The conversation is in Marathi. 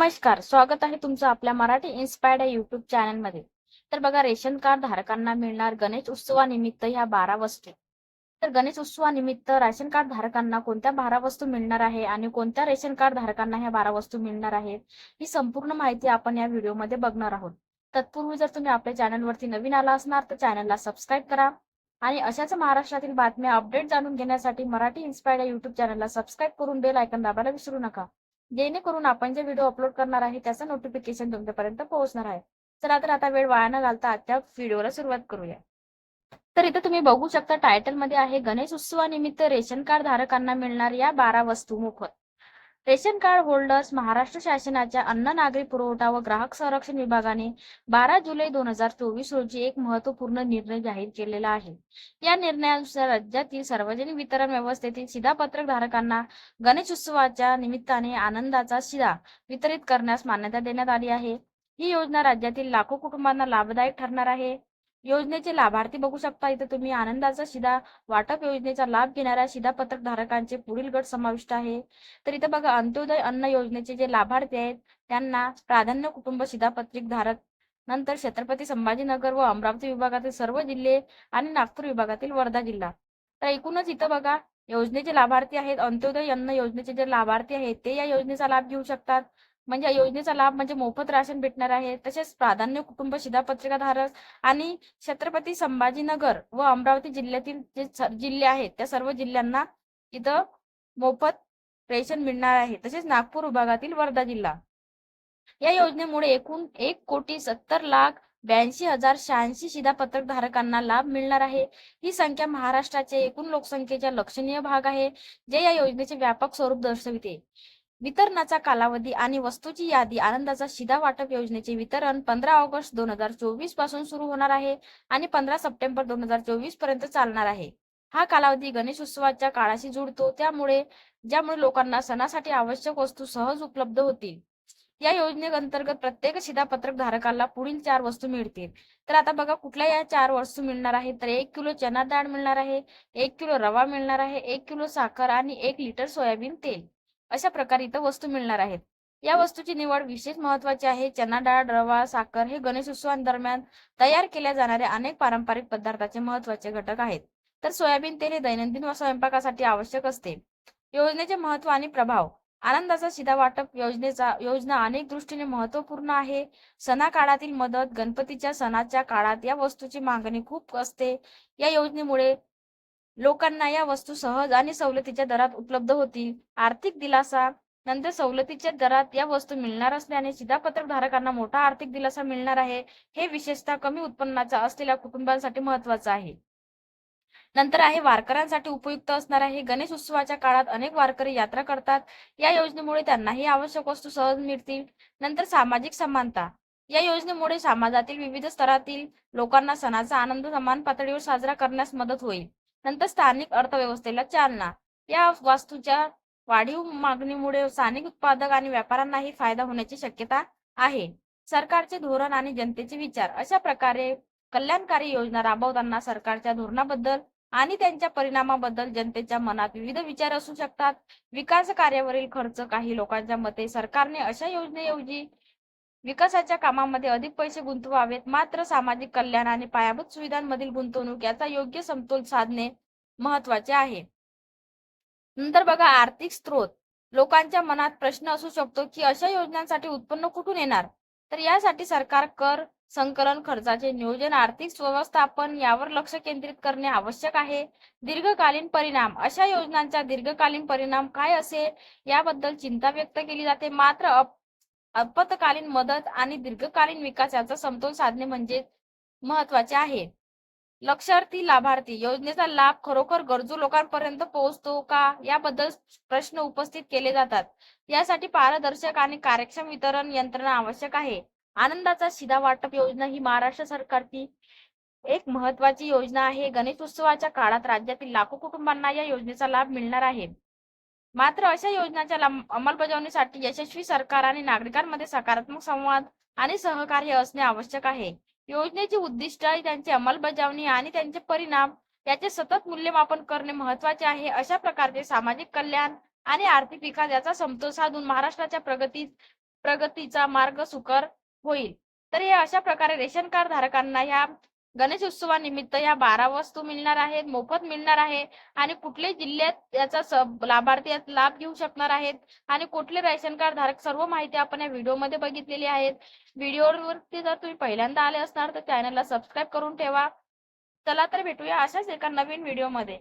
नमस्कार स्वागत आहे तुमचं आपल्या मराठी इन्स्पायर्ड या युट्यूब चॅनलमध्ये तर बघा रेशन कार्ड धारकांना मिळणार गणेश उत्सवानिमित्त ह्या बारा वस्तू. तर गणेश उत्सवानिमित्त रेशन कार्ड धारकांना कोणत्या बारा वस्तू मिळणार आहे आणि कोणत्या रेशन कार्ड धारकांना ह्या बारा वस्तू मिळणार आहेत ही संपूर्ण माहिती आपण या व्हिडिओमध्ये बघणार आहोत. तत्पूर्वी जर तुम्ही आपल्या चॅनलवरती नवीन आला असणार तर चॅनलला सबस्क्राईब करा आणि अशाच महाराष्ट्रातील बातम्या अपडेट जाणून घेण्यासाठी मराठी इन्स्पायर्ड या युट्यूब चॅनलला सबस्क्राईब करून बेल आयकन दाबायला विसरू नका. जेणेकरून आपण जे व्हिडिओ अपलोड करणार आहे त्याचं नोटिफिकेशन तुमच्यापर्यंत पोहोचणार आहे. चला तर आता वेळ वाया न घालता आजच्या व्हिडिओला सुरुवात करूया. तर इथं तुम्ही बघू शकता टायटलमध्ये आहे गणेश उत्सवानिमित्त रेशन कार्ड धारकांना मिळणार या बारा वस्तू मोफत. रेशन कार्ड होल्डर्स महाराष्ट्र शासनाच्या अन्न नागरी पुरवठा व ग्राहक संरक्षण विभागाने बारा जुलै दोन हजार चोवीस रोजी एक महत्त्वपूर्ण निर्णय जाहीर केलेला आहे. या निर्णयानुसार राज्यातील सार्वजनिक वितरण व्यवस्थेतील शिधापत्रक धारकांना गणेशोत्सवाच्या निमित्ताने आनंदाचा शिधा वितरित करण्यास मान्यता देण्यात आली आहे. ही योजना राज्यातील लाखो कुटुंबांना लाभदायक ठरणार आहे. योजनेचे लाभार्थी बघू शकता. इथे तुम्ही आनंदाचा शिधा वाटप योजनेचा लाभ घेणाऱ्या शिधापत्रक धारकांचे पुढील गट समाविष्ट आहे. तर इथे बघा अंत्योदय अन्न योजनेचे जे लाभार्थी आहेत त्यांना प्राधान्य कुटुंब शिधापत्रिक धारक नंतर छत्रपती संभाजीनगर व अमरावती विभागातील सर्व जिल्हे आणि नागपूर विभागातील वर्धा जिल्हा. तर एकूणच इथं बघा योजनेचे लाभार्थी आहेत अंत्योदय अन्न योजनेचे जे लाभार्थी आहेत ते या योजनेचा लाभ घेऊ शकतात. म्हणजे या योजनेचा लाभ म्हणजे मोफत राशन भेटणार आहे. तसेच प्राधान्य कुटुंब शिधापत्रिका धारक आणि छत्रपती संभाजीनगर व अमरावती जिल्ह्यातील जे जिल्हे आहेत त्या सर्व जिल्ह्यांना इथं मोफत रेशन मिळणार आहे. तसेच नागपूर विभागातील वर्धा जिल्हा. या योजनेमुळे एकूण एक कोटी सत्तर लाख ब्याऐंशी हजार शहाऐंशी शिधापत्रक धारकांना लाभ मिळणार आहे. ही संख्या महाराष्ट्राच्या एकूण लोकसंख्येचा लक्षणीय भाग आहे जे या योजनेचे व्यापक स्वरूप दर्शविते. वितरणाचा कालावधी आणि वस्तूची यादी आनंदाचा शिधा वाटप योजनेचे वितरण पंधरा ऑगस्ट दोन हजार चोवीसपासून सुरू होणार आहे आणि पंधरा सप्टेंबर दोन हजार चोवीसपर्यंत चालणार आहे. हा कालावधी गणेश उत्सवाच्या काळाशी जुळतो त्यामुळे ज्यामुळे लोकांना सणासाठी आवश्यक वस्तू सहज उपलब्ध होतील. या योजनेअंतर्गत प्रत्येक शिधापत्रक धारकाला पुढील चार वस्तू मिळतील. तर आता बघा कुठल्या या चार वस्तू मिळणार आहेत? तर एक किलो चना डाळ मिळणार आहे एक किलो रवा मिळणार आहे एक किलो साखर आणि एक लिटर सोयाबीन तेल. अशा प्रकारे इथं वस्तू मिळणार आहेत. या वस्तूची निवड विशेष महत्वाची आहे. चना डाळ रवा साखर हे गणेश उत्सवांदरम्यान तयार केल्या जाणाऱ्या अनेक पारंपरिक पदार्थाचे महत्त्वाचे घटक आहेत. तर सोयाबीन तेल हे दैनंदिन स्वयंपाकासाठी आवश्यक असते. योजनेचे महत्त्व आणि प्रभाव. आनंदाचा शिधा वाटप योजनेचा योजना अनेक दृष्टीने महत्त्वपूर्ण आहे. सणा काळातील मदत गणपतीच्या सणाच्या काळात या वस्तूची मागणी खूप असते. या योजनेमुळे लोकांना या वस्तू सहज आणि सवलतीच्या दरात उपलब्ध होतील. आर्थिक दिलासा नंतर सवलतीच्या दरात या वस्तू मिळणार असल्याने शिधापत्रक धारकांना मोठा आर्थिक दिलासा मिळणार आहे हे विशेषतः कमी उत्पन्नाचा असलेल्या कुटुंबांसाठी महत्वाचं आहे. नंतर आहे वारकऱ्यांसाठी उपयुक्त असणार आहे. गणेश उत्सवाच्या काळात अनेक वारकरी यात्रा करतात. या योजनेमुळे त्यांनाही आवश्यक वस्तू सहज मिळतील. नंतर सामाजिक समानता. या योजनेमुळे समाजातील विविध स्तरातील लोकांना सणाचा आनंद समान पातळीवर साजरा करण्यास मदत होईल. नंतर स्थानिक अर्थव्यवस्थेला चालना. या वास्तूच्या वाढीव मागणीमुळे स्थानिक उत्पादक आणि व्यापाऱ्यांनाही फायदा होण्याची शक्यता आहे. सरकारचे धोरण आणि जनतेचे विचार अशा प्रकारे कल्याणकारी योजना राबवताना सरकारच्या धोरणाबद्दल आणि त्यांच्या परिणामाबद्दल जनतेच्या मनात विविध विचार असू शकतात. विकास कार्यावरील खर्च काही लोकांच्या मते सरकारने अशा योजनेऐवजी विकासाच्या कामामध्ये अधिक पैसे गुंतवावेत मात्र सामाजिक कल्याण आणि पायाभूत सुविधांमधील गुंतवणूक याचा योग्य समतोल साधणे महत्त्वाचे आहे. नंतर बघा आर्थिक स्त्रोत लोकांच्या मनात प्रश्न असू शकतो की अशा योजनांसाठी उत्पन्न कुठून येणार? तर यासाठी सरकार कर संकलन खर्चाचे नियोजन आर्थिक व्यवस्थापन यावर लक्ष केंद्रित करणे आवश्यक आहे. दीर्घकालीन परिणाम. अशा योजनांचा दीर्घकालीन परिणाम काय असेल? याबद्दल चिंता व्यक्त केली जाते. मात्र आपत्कालीन मदत आणि दीर्घकालीन विकास याचा समतोल साधणे म्हणजे महत्त्वाचे आहे. लक्षार्थी लाभार्थी योजनेचा लाभ खरोखर गरजू लोकांपर्यंत पोहोचतो का? याबद्दल प्रश्न उपस्थित केले जातात. यासाठी पारदर्शक आणि कार्यक्षम वितरण यंत्रणा आवश्यक आहे. आनंदाचा शिधा वाटप योजना ही महाराष्ट्र सरकारची एक महत्वाची योजना आहे. गणेश उत्सवाच्या काळात राज्यातील लाखो कुटुंबांना या योजनेचा लाभ मिळणार आहे. मात्र अशा योजनांच्या अंमलबजावणीसाठी यशस्वी सरकार आणि नागरिकांमध्ये सकारात्मक संवाद आणि सहकार्य असणे आवश्यक आहे. योजनेची उद्दिष्ट त्यांची अंमलबजावणी आणि त्यांचे परिणाम याचे सतत मूल्यमापन करणे महत्त्वाचे आहे. अशा प्रकारचे सामाजिक कल्याण आणि आर्थिक विकास याचा समतोल साधून महाराष्ट्राच्या प्रगती प्रगतीचा मार्ग सुकर होईल. तर हे अशा प्रकारे रेशन कार्ड धारकांना या गणेश उत्सवानिमित्त या बारा वस्तू मिळणार आहेत मोफत मिळणार आहे आणि कुठले जिल्ह्यात याचा लाभार्थी यात लाभ घेऊ शकणार आहेत आणि कुठले रेशन कार्ड धारक सर्व माहिती आपण या व्हिडिओमध्ये बघितलेली आहेत. व्हिडिओवरती जर तुम्ही पहिल्यांदा आले असणार तर चॅनलला सबस्क्राईब करून ठेवा. चला तर भेटूया अशाच एका नवीन व्हिडिओमध्ये.